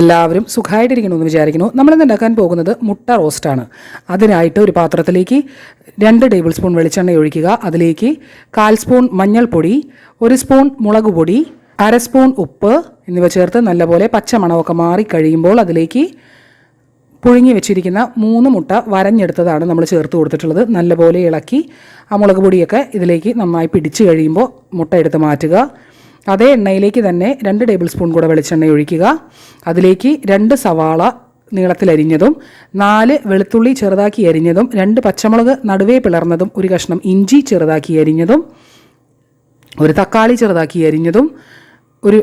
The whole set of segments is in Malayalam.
എല്ലാവരും സുഖമായിട്ടിരിക്കണമെന്ന് വിചാരിക്കുന്നു. നമ്മളിന്ന് ഉണ്ടാക്കാൻ പോകുന്നത് മുട്ട റോസ്റ്റാണ് അതിനായിട്ട് ഒരു പാത്രത്തിലേക്ക് രണ്ട് ടേബിൾ സ്പൂൺ വെളിച്ചെണ്ണ ഒഴിക്കുക. അതിലേക്ക് കാൽ സ്പൂൺ മഞ്ഞൾപ്പൊടി ഒരു സ്പൂൺ മുളക് പൊടി അര സ്പൂൺ ഉപ്പ് എന്നിവ ചേർത്ത് നല്ലപോലെ പച്ചമണമൊക്കെ മാറി കഴിയുമ്പോൾ അതിലേക്ക് പുഴുങ്ങി വെച്ചിരിക്കുന്ന മൂന്ന് മുട്ട വരഞ്ഞെടുത്തതാണ് നമ്മൾ ചേർത്ത് കൊടുത്തിട്ടുള്ളത്. നല്ലപോലെ ഇളക്കി ആ മുളക് പൊടിയൊക്കെ ഇതിലേക്ക് നന്നായി പിടിച്ച് കഴിയുമ്പോൾ മുട്ട എടുത്ത് മാറ്റുക. അതേ എണ്ണയിലേക്ക് തന്നെ രണ്ട് ടേബിൾ സ്പൂൺ കൂടെ വെളിച്ചെണ്ണ ഒഴിക്കുക. അതിലേക്ക് രണ്ട് സവാള നീളത്തിലരിഞ്ഞതും നാല് വെളുത്തുള്ളി ചെറുതാക്കി അരിഞ്ഞതും രണ്ട് പച്ചമുളക് നടുവേ പിളർന്നതും ഒരു കഷ്ണം ഇഞ്ചി ചെറുതാക്കി അരിഞ്ഞതും ഒരു തക്കാളി ചെറുതാക്കി അരിഞ്ഞതും ഒരു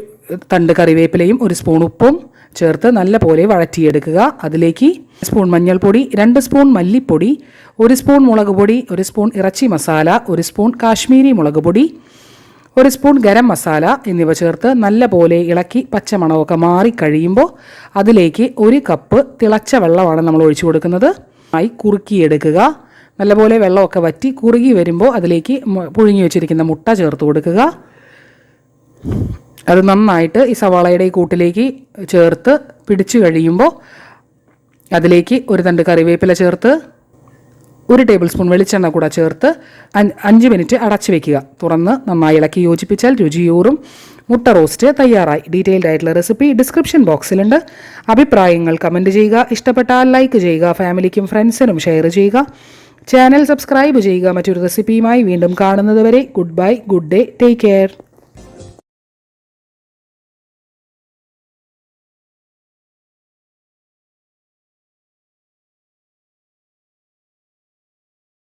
തണ്ട് കറിവേപ്പിലയും ഒരു സ്പൂൺ ഉപ്പും ചേർത്ത് നല്ലപോലെ വഴറ്റിയെടുക്കുക. അതിലേക്ക് സ്പൂൺ മഞ്ഞൾപ്പൊടി രണ്ട് സ്പൂൺ മല്ലിപ്പൊടി ഒരു സ്പൂൺ മുളക് പൊടി ഒരു സ്പൂൺ ഇറച്ചി മസാല ഒരു സ്പൂൺ കാശ്മീരി മുളക് പൊടി ഒരു സ്പൂൺ ഗരം മസാല എന്നിവ ചേർത്ത് നല്ലപോലെ ഇളക്കി പച്ചമണമൊക്കെ മാറി കഴിയുമ്പോൾ അതിലേക്ക് ഒരു കപ്പ് തിളച്ച വെള്ളമാണ് നമ്മൾ ഒഴിച്ചു കൊടുക്കുന്നത്. ആയി കുറുക്കിയെടുക്കുക. നല്ലപോലെ വെള്ളമൊക്കെ വറ്റി കുറുകി വരുമ്പോൾ അതിലേക്ക് പുഴുങ്ങി വെച്ചിരിക്കുന്ന മുട്ട ചേർത്ത് കൊടുക്കുക. അത് നന്നായിട്ട് ഈ സവാളയുടെ ഈ കൂട്ടിലേക്ക് ചേർത്ത് പിടിച്ചു കഴിയുമ്പോൾ അതിലേക്ക് ഒരു തണ്ട് കറിവേപ്പില ചേർത്ത് ഒരു ടേബിൾ സ്പൂൺ വെളിച്ചെണ്ണ കൂടെ ചേർത്ത് അഞ്ച് മിനിറ്റ് അടച്ചു വെക്കുക. തുറന്ന് നന്നായി ഇളക്കി യോജിപ്പിച്ചാൽ രുചിയൂറും. മുട്ട റോസ്റ്റ് തയ്യാറായി. ഡീറ്റെയിൽഡ് ആയിട്ടുള്ള റെസിപ്പി ഡിസ്ക്രിപ്ഷൻ ബോക്സിലുണ്ട് അഭിപ്രായങ്ങൾ കമന്റ് ചെയ്യുക. ഇഷ്ടപ്പെട്ടാൽ ലൈക്ക് ചെയ്യുക. ഫാമിലിക്കും ഫ്രണ്ട്സിനും ഷെയർ ചെയ്യുക. ചാനൽ സബ്സ്ക്രൈബ് ചെയ്യുക. മറ്റൊരു റെസിപ്പിയുമായി വീണ്ടും കാണുന്നതുവരെ good bye good day take care